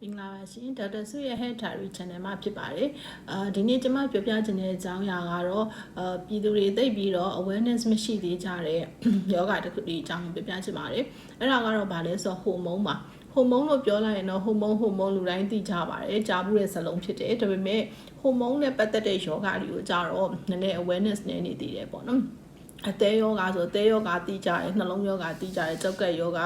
မင်္ဂလာပါရှင်ဒေါက်တာဆုရဲ့ Health Diary Channel မှာဖြစ်ပါတယ်အာဒီနေ့ကျွန်မပြောပြချင်တဲ့အကြောင်းအရာကတော့အာပြည်သူတွေသိပြီးတော့ awareness မရှိသေးကြတဲ့ယောဂတစ်ခုဒီအကြောင်းကိုပြောပြချင်ပါတယ်အဲ့ဒါကတော့ဘာလဲဆိုတော့ဟိုမုန်းပါဟိုမုန်းလို့ပြောလိုက်ရင်တော့ဟိုမုန်းဟိုမုန်းလူတိုင်းသိကြပါတယ်ကြားဘူးတဲ့ဇလုံးဖြစ်တယ်ဒါပေမဲ့ဟိုမုန်းနဲ့ပတ်သက်တဲ့ယောဂတွေကိုကြတော့နည်းနည်း awareness နည်းနေသေးတယ်ပေါ့နော်အသေးယောဂဆိုအသေးယောဂသိကြတယ်နှလုံးယောဂသိကြတယ်ကြောက်ကက်ယောဂ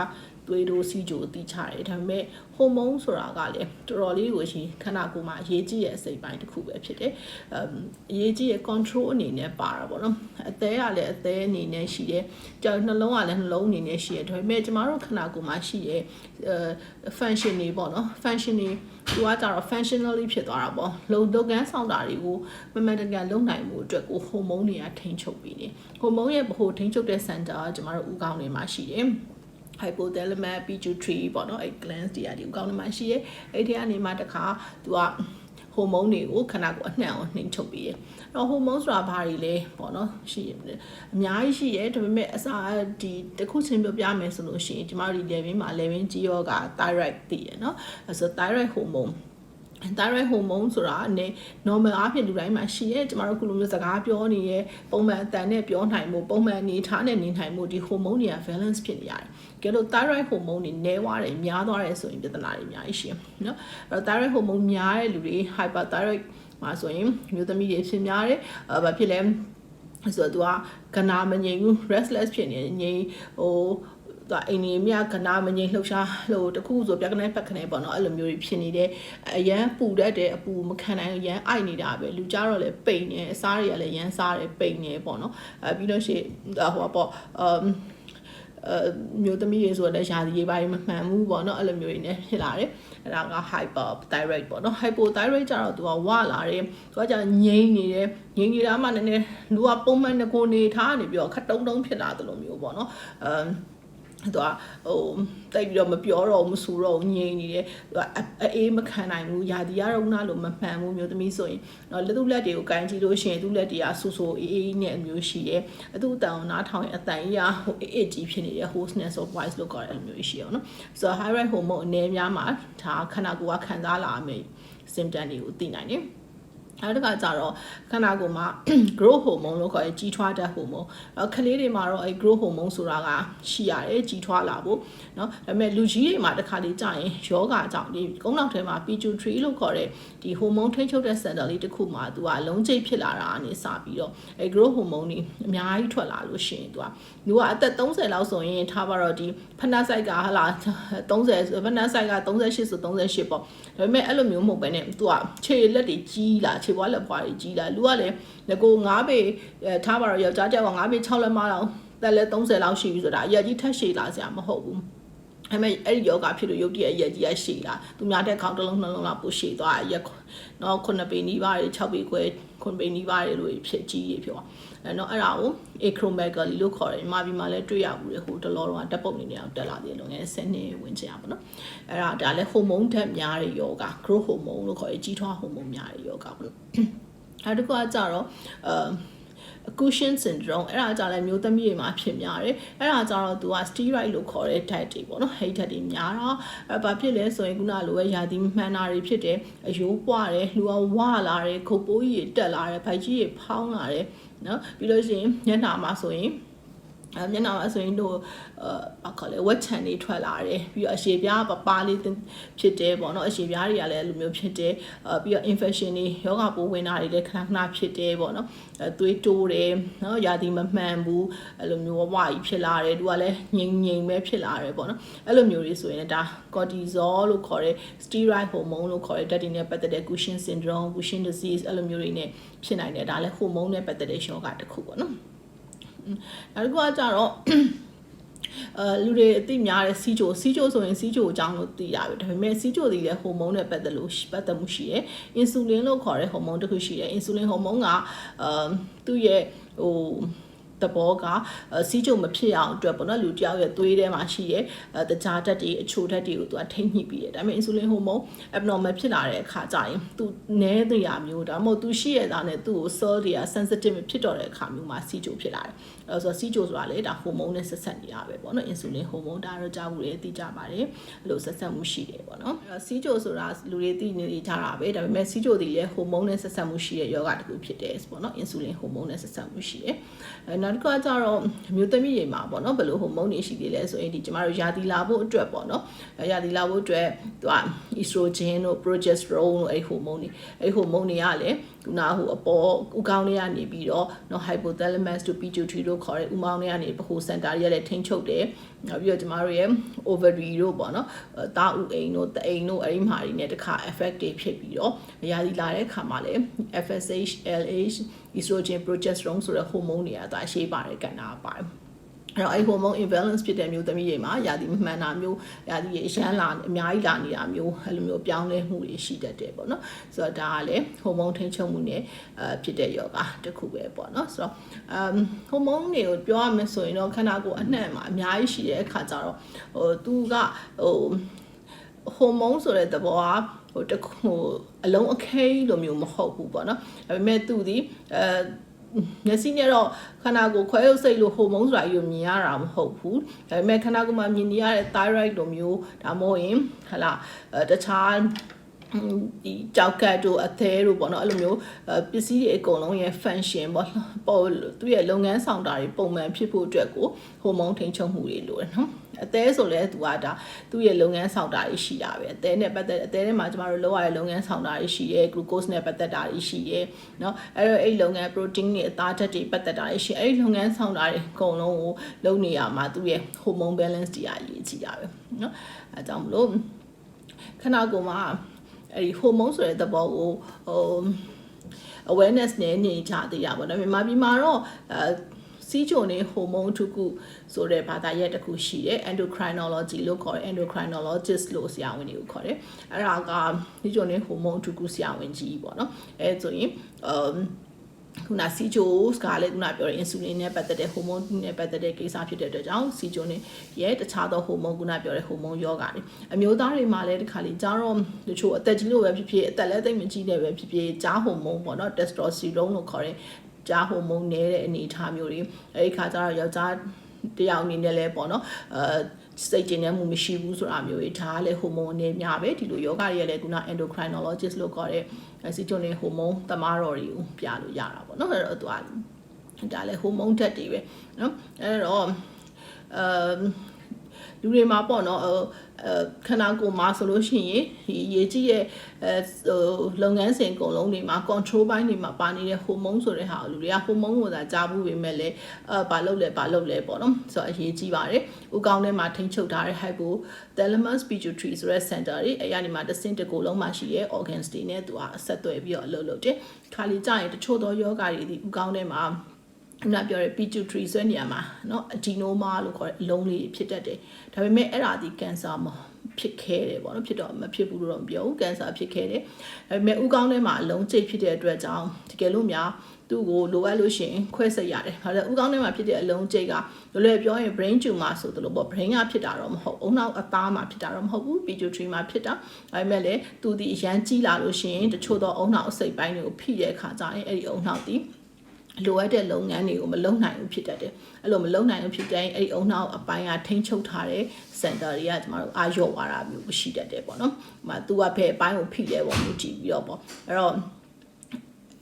သွေးတို့စီဂျိုသိချတယ်ဒါပေမဲ့ဟိုမုန်းဆိုတာကလည်းတော်တော်လေးကိုရှင်ခန္ဓာကိုယ်မှာအရေးကြီးတဲ့အစိတ်ပိုင်းတစ်ခုပဲဖြစ်တယ်အမ်အရေးကြီးရဲ့ control အနေနဲ့ပါတာပေါ့နော်အသေးကလည်းအသေးအနေနဲ့ရှိတယ်ကြောက်နှလုံးကလည်းနှလုံးအနေနဲ့ရှိတယ်ဒါပေမဲ့ကျမတို့ခန္ဓာကိုယ်မှာရှိရဲ့အဲ function တွေပေါ့နော် function တွေသူကကြတော့ functionally ဖြစ်သွားတာပေါ့လုံလုပ်ငန်းဆောင်တာတွေကိုမမှန်တကယ်လုပ်နိုင်မှုအတွက်ကိုဟိုမုန်းတွေကထိန်းချုပ်ပြီးတယ်ဟိုမုန်းရဲ့ဗဟိုထိန်းချုပ်တဲ့ center ကကျမတို့ဥကောင်းတွေမှာရှိတယ် hypothalamus pituitary ပေါ့နော်အဲ့ glands တွေကဒီအကောင့်ထဲမှာရှိရဲအဲ့ဒီကနေမှတခါသူကဟိုမုန်းတွေကိုခန္ဓာကိုယ်အနှံ့အောင်နှိမ်ချုပ်ပြီးရအဲ့တော့ဟိုမုန်းဆိုတာဘာတွေလဲပေါ့နော်ရှိရအများကြီးရှိရဲဒါပေမဲ့အစားဒီတစ်ခုချင်းပြောပြမယ်ဆိုလို့ရှိရင်ဒီမှာဒီ level မှာ level ကြီးရောက thyroid တည်ရနော်အဲ့ဆို thyroid hormone thyroid hormone ဆိုတာအနေ normal အဖြစ်လူတိုင်းမှာရှိရဲကျမတို့ခုလိုမျိုးစကားပြောနေရဲပုံမှန်အတန်နဲ့ပြောနိုင်မှုပုံမှန်အနေထားနဲ့နေနိုင်မှုဒီ hormone တွေက balance ဖြစ်နေရတယ် ကယ်လို့ thyroid hormone တွေနည်းသွားတယ်များသွားတယ်ဆိုရင်ပြဿနာတွေအများကြီးရှိရမယ်နော်အဲ့တော့ thyroid hormone များတဲ့လူတွေ hyperthyroid မှာဆိုရင်မျိုးသမီးတွေဖြစ်များတယ်ဘာဖြစ်လဲဆိုတော့သူကကနာမငြိမ်ဘူး restless ဖြစ်နေငြိမ်ဟိုသူအိမ်နေမြကနာမငိမ့်လှုပ်ရှားလို့တခုဆိုပြကနေဖက်ကနေပေါ့နော်အဲ့လိုမျိုးတွေဖြစ်နေတယ်အရန်ပူတတ်တယ်အပူမခံနိုင်ရန်အိုက်နေတာပဲလူကြတော့လည်းပိန်နေအစားတွေကလည်းရန်စားတယ်ပိန်နေပေါ့နော်အဲပြီးလို့ရှိရင်ဟိုပေါ့အမ် အဲမျိုးသမီးတွေဆိုတော့လည်းယာစီရေးပိုင်းမမှန်ဘူးပေါ့နော်အဲ့လိုမျိုးတွေနဲ့ဖြစ်လာတယ်အဲ့ဒါက hyperthyroid ပေါ့နော် hypothyroid ကျတော့သူကဝလာတယ်သူကကျငိမ့်နေတယ်ငိမ့်နေတာမှနည်းနည်းလူကပုံမှန်တကိုနေထားနေပြီးတော့ခတ်တုံးတုံးဖြစ်လာတယ်လို့မျိုးပေါ့နော်အမ် သူကဟိုတိတ်ပြီးတော့မပြောတော့မဆူတော့ငြိမ်နေတယ်သူကအေးမခံနိုင်ဘူးယာဒီရတော့နာလို့မမှန်ဘူးမျိုးသမီးဆိုရင်တော့လက်သူလက်တွေကိုကန်ကြည့်လို့ရှိရင်သူ့လက်တွေကဆူဆူအေးအေးနဲ့အမျိုးရှိတယ်အသူ့အတန်ကိုနားထောင်ရင်အတန်ကြီးကဟိုအေးအေးကြီးဖြစ်နေတယ် hoarseness of voice လို့ခေါ်တယ်အမျိုးရှိအောင်နော်ဆိုတော့ high rate hormone အနေများမှာဒါခန္ဓာကိုယ်ကခံစားလာမယ် symptom တွေကိုသိနိုင်တယ် အဲ့ဒါကကြတော့ခန္ဓာကိုယ်မှာ growth hormone လို့ခေါ်တဲ့ကြီးထွားတတ် hormone အဲ့ခလေးတွေမှာတော့အဲ့ growth hormone ဆိုတာကရှိရတယ်ကြီးထွားလာဖို့เนาะဒါပေမဲ့လူကြီးတွေမှာတစ်ခါလေးကြာရင်ယောဂကြောင့်ဒီကုန်းနောက်ထဲမှာ pituitary လို့ခေါ်တဲ့ဒီ hormone ထိန်းချုပ်တဲ့ center လေးတစ်ခုမှာသူကလုံးကျိတ်ဖြစ်လာတာအနေစပြီးတော့အဲ့ growth hormone တွေအများကြီးထွက်လာလို့ရှိရင်သူကလူကအသက်30လောက်ဆိုရင်ထားပါတော့ဒီဖနက်ဆိုင်ကဟလာ30ဖနက်ဆိုင်က38ဆို38ပေါ့ဒါပေမဲ့အဲ့လိုမျိုးမဟုတ်ဘဲနဲ့သူကခြေလက်တွေကြီးလာ ခြေပွားလက်ပွားတွေကြီးလာလူကလည်းငကို9ပေထားပါတော့ယောက်ျားကြောက်က9ပေ6လက်မလောက်တက်လဲ30လောက်ရှိပြီဆိုတာအရက်ကြီးထက်ရှည်လာစရာမဟုတ်ဘူးအဲ့မဲ့အဲ့ဒီယောဂဖြစ်လို့ရုပ်တရက်ရက်ကြီးရရှည်လာသူများတဲ့ခေါင်းတစ်လုံးနှလုံးလောက်ပိုရှည်သွားရက်နော်9ပေနီးပါးတွေ6ပေခွဲ 9ပေနီးပါးတွေလို့ဖြစ်ကြီးတွေဖြစ်သွားအဲ့တော့အဲ့ဒါကို acromegaly လို့ခေါ်တယ်မြန်မာပြည်မှာလည်းတွေ့ရဘူးလေဟိုတလောတော့တက်ပုတ်နေနေအောင်တက်လာသေးတယ်လုံငယ်10နှစ်ဝင်ချင်ရပါတော့အဲ့ဒါဒါလည်းဟိုမုန်းဓာတ်များတဲ့ယောဂ growth hormone လို့ခေါ်တယ်ကြီးထွားဟိုမုန်းများတဲ့ယောဂပေါ့နော်အဲ့ဒီကကြတော့အမ် Cushing syndrome အဲ့ဒါကြလည်းမျိုးသမီးတွေမှာဖြစ်များတယ်အဲ့ဒါကြတော့သူက steroid လို့ခေါ်တဲ့ diet တွေပေါ့နော်ဟိတ်ဓာတ်တွေများတော့အဲ့ဘာဖြစ်လဲဆိုရင်ခုနလိုပဲယာတိမှန်တာတွေဖြစ်တယ်အယိုးပွားတယ်လူကဝလာတယ်ခုတ်ပိုးကြီးတက်လာတယ်ဖိုက်ကြီးတွေဖောင်းလာတယ်နော်ပြီးလို့ရှိရင်ညနာမှာဆိုရင် အဲမျက်နှာမှာဆိုရင်တို့အခေါ်လဲဝက်ချန်တွေထွက်လာတယ်ပြီးတော့အရှည်ပြားပပလေးဖြစ်တယ်ပေါ့နော်အရှည်ပြားတွေကလည်းအဲ့လိုမျိုးဖြစ်တယ်အဲပြီးတော့ infection တွေယောဂပိုးဝင်တာတွေလည်းခဏခဏဖြစ်တယ်ပေါ့နော်အဲသွေးတိုးတယ်နော်ယာတိမမှန်ဘူးအဲ့လိုမျိုးဝါကြီးဖြစ်လာတယ်သူကလည်းငြိမ်ငြိမ်ပဲဖြစ်လာတယ်ပေါ့နော်အဲ့လိုမျိုးတွေဆိုရင်ဒါ cortisol လို့ခေါ်တဲ့ steroid hormone လို့ခေါ်တဲ့ဓာတ်တွေနဲ့ပတ်သက်တဲ့ Cushing syndrome Cushing disease အဲ့လိုမျိုးတွေနဲ့ဖြစ်နိုင်တယ်ဒါလည်း hormone နဲ့ပတ်သက်တဲ့ယောဂတစ်ခုပေါ့နော် နောက်တစ်ခုကကြတော့အဲလူတွေအသိများတဲ့စီချိုစီချိုဆိုရင်စီချိုအကြောင်းလို့သိရပြီဒါပေမဲ့စီချိုတွေလည်းဟော်မုန်းနဲ့ပတ်သက်လို့ပတ်သက်မှုရှိတယ်အင်ဆူလင်လို့ခေါ်တဲ့ဟော်မုန်းတစ်ခုရှိတယ်အင်ဆူလင်ဟော်မုန်းကအာသူ့ရဲ့ဟို သဘောကစီးကြုံမဖြစ်အောင်အတွက်ပေါ့နော်လူတယောက်ရဲ့သွေးထဲမှာရှိတဲ့တကြားဓာတ်တွေအချိုဓာတ်တွေကိုသူကထိမ့်ညှိပြီးတယ်ဒါပေမဲ့ insulin hormone abnormal ဖြစ်လာတဲ့အခါကျရင်သူနည်းတရားမျိုးဒါမှမဟုတ်သူရှိရတာနဲ့သူ့ကို cell တွေက sensitive ဖြစ်တော့တဲ့အခါမျိုးမှာစီးကြုံဖြစ်လာတယ်အဲဆိုစီးကြုံဆိုတာလေဒါ hormone နဲ့ဆက်ဆက်နေတာပဲပေါ့နော် insulin hormone ဒါတော့ကြားဘူးလေသိကြပါတယ်အဲ့လိုဆက်ဆက်မှုရှိတယ်ပေါ့နော်စီးကြုံဆိုတာလူတွေသိနေကြတာပဲဒါပေမဲ့စီးကြုံတွေလည်း hormone နဲ့ဆက်ဆက်မှုရှိတဲ့ယောဂတစ်ခုဖြစ်တယ်ပေါ့နော် insulin hormone နဲ့ဆက်ဆက်မှုရှိတယ်အဲနောက်တစ်ခါကျတော့အမျိုးသမီးတွေမှာပေါ့နော်ဘယ်လို hormone တွေရှိသေးလဲဆိုရင်ဒီကျမတို့ယာတီလာဖို့အတွက်ပေါ့နော်ယာတီလာဖို့အတွက်သူက estrogen တို့ progesterone တို့အဲ့ hormone တွေအဲ့ hormone တွေကလည်းခုနဟိုအပေါ်ဥကောင်းတွေကနေပြီးတော့နော် hypothalamus တို့ pituitary တို့ခေါ်တဲ့ဥမောင်းတွေကနေဗဟို center တွေလည်းထိန်းချုပ်တယ်နောက်ပြီးတော့ကျမတို့ရဲ့ ovary တို့ပေါ့နော်တာဥအိမ်တို့တအိမ်တို့အဲ့ဒီမှာတွေနဲ့တခါ effect တွေဖြစ်ပြီးတော့ရာသီလာတဲ့ခါမှာလည်း FSH LH estrogen progesterone ဆိုတဲ့ hormone တွေကဒါရှေးပါတယ်ကဏ္ဍပါတယ်အဲ့တော့အဲ့ hormone imbalance ဖြစ်တဲ့မျိုးသမီးတွေမှာယာတိမမှန်တာမျိုးယာတိရဲ့အရန်လာအများကြီးလာနေတာမျိုးအဲ့လိုမျိုးပြောင်းလဲမှုတွေရှိတတ်တယ်ပေါ့နော်ဆိုတော့ဒါကလည်း hormone ထိန်းချုပ်မှုနဲ့အဲဖြစ်တဲ့ယောဂတစ်ခုပဲပေါ့နော်ဆိုတော့ um hormone တွေကိုပြောရမယ်ဆိုရင်တော့ခန္ဓာကိုယ်အနှံ့မှာအများကြီးရှိတဲ့အခါကျတော့ဟိုသူကဟို hormone ဆိုတဲ့သဘောက ဟိုတခုအလုံးအခဲလိုမျိုးမဟုတ်ဘူးပေါ့နော်ဒါပေမဲ့သူဒီအဲမျက်စိနဲ့တော့ခန္ဓာကိုယ်ခွဲရုပ်စိတ်လို့ဟိုမုန်းဆိုတာယူမြင်ရတာမဟုတ်ဘူးဒါပေမဲ့ခန္ဓာကိုယ်မှာမြင်နေရတဲ့ thyroid လိုမျိုးဒါမှမဟုတ်ရင်ဟလာတခြား ဒီကြောက်ကတ်တို့အသေးတို့ပေါ့နော်အဲ့လိုမျိုးပစ္စည်းတွေအကုန်လုံးရဲ့ function ပေါ့ပေါ့သူ့ရဲ့လုပ်ငန်းဆောင်တာတွေပုံမှန်ဖြစ်ဖို့အတွက်ကိုဟိုမုန်းထိန်ချုပ်မှုတွေလိုတယ်နော်အသေးဆိုလဲသူကဒါသူ့ရဲ့လုပ်ငန်းဆောင်တာတွေရှိတာပဲအသေးနဲ့ပတ်သက်အသေးထဲမှာကျမတို့လုပ်ရတဲ့လုပ်ငန်းဆောင်တာတွေရှိရဲ glucose နဲ့ပတ်သက်တာတွေရှိရဲเนาะအဲ့တော့အဲ့လုပ်ငန်း protein တွေအသားဓာတ်တွေပတ်သက်တာတွေရှိအဲ့ဒီလုပ်ငန်းဆောင်တာတွေအကုန်လုံးကိုလုပ်နေရမှာသူ့ရဲ့ hormone balance တွေအရေးကြီးတာပဲเนาะအဲကြောင့်မလို့ခဏကိုမှ အဲ့ဒီ hormone ဆိုတဲ့သဘောကိုဟို awareness နဲ့နေကြသေးရပါတော့မြန်မာပြည်မှာတော့အဲစီးချိုနေဟိုမုန်းတစ်ခုဆိုတဲ့ဘာသာရပ်တစ်ခုရှိတယ် endocrinology လို့ခေါ်တယ် endocrinologist လို့ဆရာဝန်တွေကိုခေါ်တယ်အဲ့ဒါကစီးချိုနေဟိုမုန်းတစ်ခုဆရာဝန်ကြီးပေါ့နော်အဲဆိုရင်အမ် ခုနစီဂျိုးကလည်းခုနပြောတဲ့ insulin နဲ့ပတ်သက်တဲ့ hormone နဲ့ပတ်သက်တဲ့ကိစ္စဖြစ်တဲ့အတွက်ကြောင့်စီဂျိုးနဲ့ရဲ့တခြားသော hormone ခုနပြောတဲ့ hormone ယောဂါတွေအမျိုးသားတွေမှာလည်းဒီခါလေးကြားတော့တချို့အသက်ကြီးလို့ပဲဖြစ်ဖြစ်အသက်လည်းသိမ့်မကြီးတယ်ပဲဖြစ်ဖြစ်ကြား hormone ပေါ့နော် testosterone လို့ခေါ်တဲ့ကြားဟိုမုန်းနေတဲ့အနေအထားမျိုးတွေအဲဒီခါကျတော့ယောက်ျားတယောက်အနေနဲ့လဲပေါ့နော်အဲ စိတ်ကျဉ်တဲ့မှုမရှိဘူးဆိုတာမျိုးတွေဒါကလည်းဟိုမုန်းအနေများပဲဒီလိုယောဂတွေရဲ့လည်းခုန endocrinologist လို့ခေါ်တဲ့စီချုံနေဟိုမုန်းသမားတော်တွေကိုပြလို့ရတာပေါ့နော်အဲ့တော့သူကဒါလည်းဟိုမုန်းဓာတ်တွေပဲနော်အဲ့တော့အမ် လူတွေမှာပေါ့နော်အဲခန္ဓာကိုယ်မှာဆိုလို့ရှိရင်ဒီရေကြီးရဲ့အဲဟိုလုပ်ငန်းစဉ်အကုန်လုံးတွေမှာ control ဘိုင်းတွေမှာပါနေတဲ့ hormone ဆိုတဲ့ဟာကိုလူတွေက hormone ကိုသာကြားဘူးပေမဲ့လည်းအဲဘာလုပ်လဲဘာလုပ်လဲပေါ့နော်ဆိုတော့အရေးကြီးပါတယ်ဥကောင်းထဲမှာထိန်းချုပ်ထားတဲ့ hypothalamus pituitary ဆိုတဲ့ center တွေအဲရနေမှာတစ်စင်းတစ်ကိုယ်လုံးမှာရှိတဲ့ organs တွေနဲ့သူကဆက်သွယ်ပြီးတော့အလုပ်လုပ်တယ်ခါလီကြရင်တချို့သောယောဂတွေဒီဥကောင်းထဲမှာ ခုနပြောတဲ့ pituitary ဆွဲနေရမှာเนาะ adenoma လို့ခေါ်တဲ့အလုံးလေးဖြစ်တတ်တယ်ဒါပေမဲ့အဲ့ဒါဒီ cancer မဖြစ်ခဲ့တယ်ပေါ့နော်ဖြစ်တော့မဖြစ်ဘူးလို့တော့မပြောဘူးကင်ဆာဖြစ်ခဲ့တယ်ဒါပေမဲ့ဥကောင်းထဲမှာအလုံးကျိတ်ဖြစ်တဲ့အတွက်ကြောင့်တကယ်လို့များသူ့ကိုလိုအပ်လို့ရှိရင်ခွဲစိတ်ရတယ်။ဒါလည်းဥကောင်းထဲမှာဖြစ်တဲ့အလုံးကျိတ်ကလွယ်လွယ်ပြောရင် brain tumor ဆိုသလိုပေါ့ brain ကဖြစ်တာတော့မဟုတ်။အုံနောက်အသားမှာဖြစ်တာတော့မဟုတ်ဘူး။ pituitary မှာဖြစ်တာ။ဒါပေမဲ့လည်းသူဒီအရန်ကြီးလာလို့ရှိရင်တချို့တော့အုံနောက်အစိတ်ပိုင်းတွေကိုဖိတဲ့အခါကျရင်အဲ့ဒီအုံနောက်ဒီ လိုအပ်တဲ့လုပ်ငန်းတွေကိုမလုပ်နိုင်ဘူးဖြစ်တတ်တယ်အဲ့လိုမလုပ်နိုင်ဘူးဖြစ်တဲ့အဲ့ဒီအုံနောက်အပိုင်းကထိန်းချုပ်ထားတဲ့ center တွေကကျမတို့အာရော့သွားတာမျိုးရှိတတ်တယ်ပေါ့နော်။ဟိုသူကဘယ်အပိုင်းကိုဖိလဲပေါ့မျိုးကြည့်ပြီးတော့ပေါ့အဲ့တော့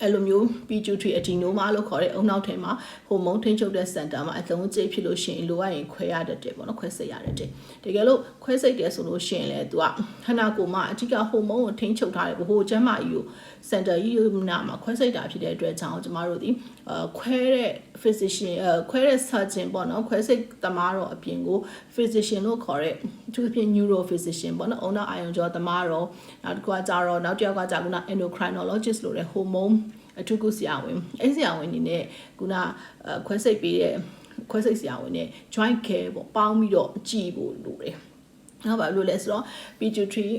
အဲ့လိုမျိုး pituitary adenoma လို့ခေါ်တဲ့အုံနောက်ထဲမှာဟိုမုန်းထိန်းချုပ်တဲ့ center မှာအလုံးကျိတ်ဖြစ်လို့ရှိရင်လိုအပ်ရင်ခွဲရတတ်တယ်ပေါ့နော်ခွဲစိတ်ရတတ်တယ်တကယ်လို့ခွဲစိတ်တယ်ဆိုလို့ရှိရင်လည်းသူကခန္ဓာကိုယ်မှာအဓိကဟိုမုန်းကိုထိန်းချုပ်ထားတယ်ဟိုကျန်းမာကြီးကို center ကြီးနာမှာခွဲစိတ်တာဖြစ်တဲ့အတွက်ကြောင့်ကျမတို့ဒီအခွဲတဲ့ physician အခွဲတဲ့ surgeon ပေါ့နော်ခွဲစိတ်သမားတော့အပြင်ကို physician လို့ခေါ်တဲ့သူအပြင် neuro physician ပေါ့နော်အုံနောက်အာယုံကြောသမားတော့နောက်တစ်ခုကကြတော့နောက်တစ်ယောက်ကကြကုနာ endocrinologist လို့တဲ့ hormone အထူးကုဆရာဝန်အဲ့ဆရာဝန်နေနဲ့ကုနာခွဲစိတ်ပေးတဲ့ခွဲစိတ်ဆရာဝန်နဲ့ joint care ပေါ့ပေါင်းပြီးတော့ကြည်ဖို့လိုတယ် ဟုတ်ပါဘူးလို့လဲဆိုတော့ pituitary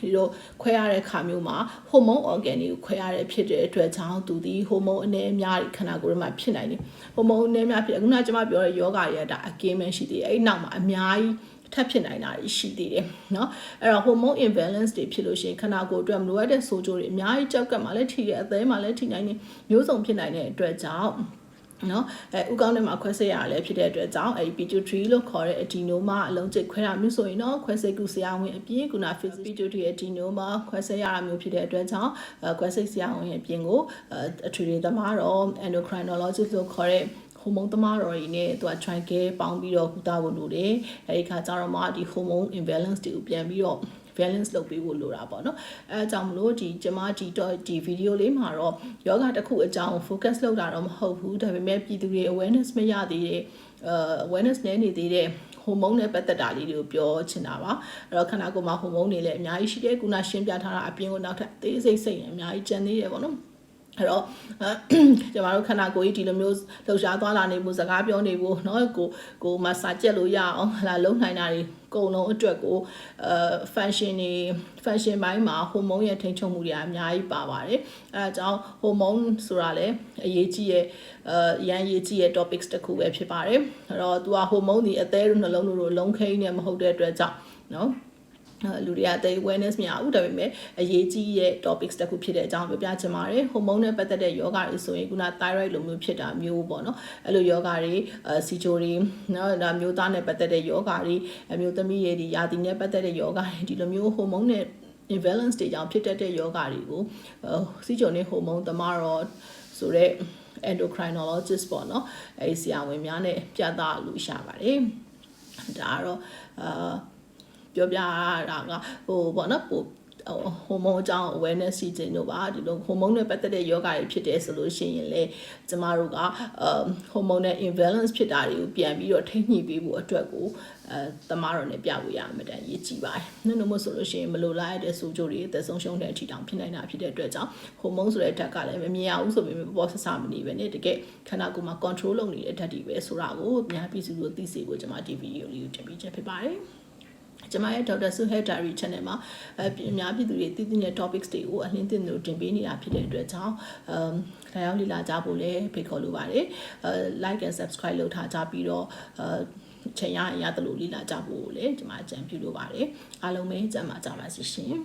ဒီလိုခွဲရတဲ့ခါမျိုးမှာ hormone organ တွေကိုခွဲရတဲ့ဖြစ်တဲ့အတွက်ကြောင့်သူဒီ hormone အနေအများကြီးခန္ဓာကိုယ်ထဲမှာဖြစ်နိုင်တယ် hormone အနေအများဖြစ်ခုနကကျွန်မပြောတဲ့ယောဂတွေကဒါအကင်းမရှိသေးတယ်အဲ့ဒီနောက်မှာအများကြီးထပ်ဖြစ်နိုင်တာရှိသေးတယ်เนาะအဲ့တော့ hormone imbalance တွေဖြစ်လို့ရှိရင်ခန္ဓာကိုယ်အတွက်မလိုအပ်တဲ့ဆိုးကျိုးတွေအများကြီးကြောက်ကပ်မှလည်းထိတယ်အသေးမှလည်းထိနိုင်တယ်မျိုးစုံဖြစ်နိုင်တဲ့အတွက်ကြောင့် နော်အဲဥကောင်းထဲမှာခွဲစိတ်ရလည်းဖြစ်တဲ့အတွက်ကြောင့်အဲဒီ pituitary လို့ခေါ်တဲ့ adenoma အလုံးကျိတ်ခွဲတာမျိုးဆိုရင်တော့ခွဲစိတ်ကူဆရာဝန်အပြင်ကုနာ pituitary adenoma ခွဲစိတ်ရတာမျိုးဖြစ်တဲ့အတွက်ကြောင့်ခွဲစိတ်ဆရာဝန်အပြင်ကိုအထွေထွေသမားတော့ endocrinologist လို့ခေါ်တဲ့ဟိုမုန်းသမားတော်ကြီးနဲ့သူက try care ပေါင်းပြီးတော့ကုသဖို့လိုတယ်အဲဒီခါကျတော့မှဒီ hormone imbalance တွေကိုပြန်ပြီးတော့ balance လုပ်ပေးဖို့လိုတာပေါ့နော်အဲအကြောင်းမလို့ဒီကျမဒီတော့ဒီ video လေးမှာတော့ယောဂတစ်ခုအကြောင်း focus လုပ်တာတော့မဟုတ်ဘူးဒါပေမဲ့ပြည်သူတွေ awareness မရသေးတဲ့အဲ awareness နည်းနေသေးတဲ့ဟိုမုန်းနဲ့ပတ်သက်တာလေးတွေကိုပြောချင်တာပါအဲ့တော့ခန္ဓာကိုယ်မှာဟိုမုန်းတွေလည်းအများကြီးရှိတယ်ခုနရှင်းပြထားတာအပြင်ကိုနောက်ထပ်အသေးစိတ်စိတ်အများကြီးကျန်သေးတယ်ပေါ့နော်အဲ့တော့ကျမတို့ခန္ဓာကိုယ်ကြီးဒီလိုမျိုးလှုပ်ရှားသွားလာနေမှုစကားပြောနေဖို့เนาะကိုကိုမစာကြက်လို့ရအောင်ဟလာလုံနိုင်တာတွေ ကုန်လုံးအတွက်ကိုအဲ function တွေ function ဘိုင်းမှာဟိုမုန်းရဲ့ထိန်းချုပ်မှုတွေအများကြီးပါပါတယ်အဲအကြောင်းဟိုမုန်းဆိုတာလည်းအရေးကြီးရဲ့အဲရန်ရေးကြီးရဲ့ topics တစ်ခုပဲဖြစ်ပါတယ်အဲ့တော့ तू ကဟိုမုန်းဒီအသေးတို့နှလုံးတို့လုံးခိန်းနေမဟုတ်တဲ့အတွက်ကြောင့်နော် လူတွေကအသေး awareness မရဘူးဒါပေမဲ့အရေးကြီးရဲ့ topics တစ်ခုဖြစ်တဲ့အကြောင်းပြောပြချင်ပါတယ်ဟိုမုန်းနဲ့ပတ်သက်တဲ့ယောဂတွေဆိုရင်ခုန thyroid လိုမျိုးဖြစ်တာမျိုးပေါ့နော်အဲ့လိုယောဂတွေအဲစီချိုတွေနော်ဒါမျိုးသားနဲ့ပတ်သက်တဲ့ယောဂတွေအမျိုးသမီးရဲ့ဒီယာတီနဲ့ပတ်သက်တဲ့ယောဂတွေဒီလိုမျိုးဟိုမုန်းနဲ့ imbalance တွေကြောင့်ဖြစ်တတ်တဲ့ယောဂတွေကိုစီချိုနဲ့ဟိုမုန်းသမားတော့ဆိုတော့ endocrinologist ပေါ့နော်အဲဒီဆရာဝန်များနဲ့ပြသလို့ရှာပါတယ်ဒါကတော့အာ ပြောပြတာကဟိုပေါ့နော်ပိုဟိုမုန်းအကြောင်း awareness ရှိခြင်းတို့ပါဒီလိုဟိုမုန်းနဲ့ပတ်သက်တဲ့ယောဂတွေဖြစ်တယ်ဆိုလို့ရှိရင်လေကျမတို့ကအာဟိုမုန်းနဲ့ imbalance ဖြစ်တာတွေကိုပြန်ပြီးတော့ထိညှိပေးဖို့အတွက်ကိုအဲတမားတော်နဲ့ပြဖို့ရမှာတန်ရေးကြည့်ပါတယ်။နှုတ်နှုတ်မဆိုလို့ရှိရင်မလိုလားတဲ့ဆိုကြိုတွေအသက်ဆုံးရှုံးတဲ့အထိတောင်ဖြစ်နိုင်တာဖြစ်တဲ့အတွက်ကြောင့်ဟိုမုန်းဆိုတဲ့ဓာတ်ကလည်းမမြင်ရဘူးဆိုပေမဲ့ပေါ်ဆဆမနေပဲနဲ့တကယ်ခန္ဓာကိုယ်မှာ control လုပ်နေတဲ့ဓာတ်တွေပဲဆိုတာကိုအများပြည်သူတို့သိစေဖို့ကျွန်မဒီဗီဒီယိုလေးကိုတင်ပြချက်ဖြစ်ပါတယ်။ ကျမရဲ့ Dr. Suhail Diary Channel မှာအများပြည်သူတွေသိသိတဲ့ topics တွေကိုအလင်းသင်တို့တင်ပေးနေတာဖြစ်တဲ့အတွက်ကြောင့်အမ်ဒါရောက်လေ့လာကြဖို့လည်းဖိတ်ခေါ်လိုပါတယ်အဲ like and subscribe လုပ်ထားကြပြီးတော့အဲချိန်ရရသလိုလေ့လာကြဖို့လည်းကျွန်မအကြံပြုလိုပါတယ်အားလုံးပဲကြံပါကြပါစီရှင်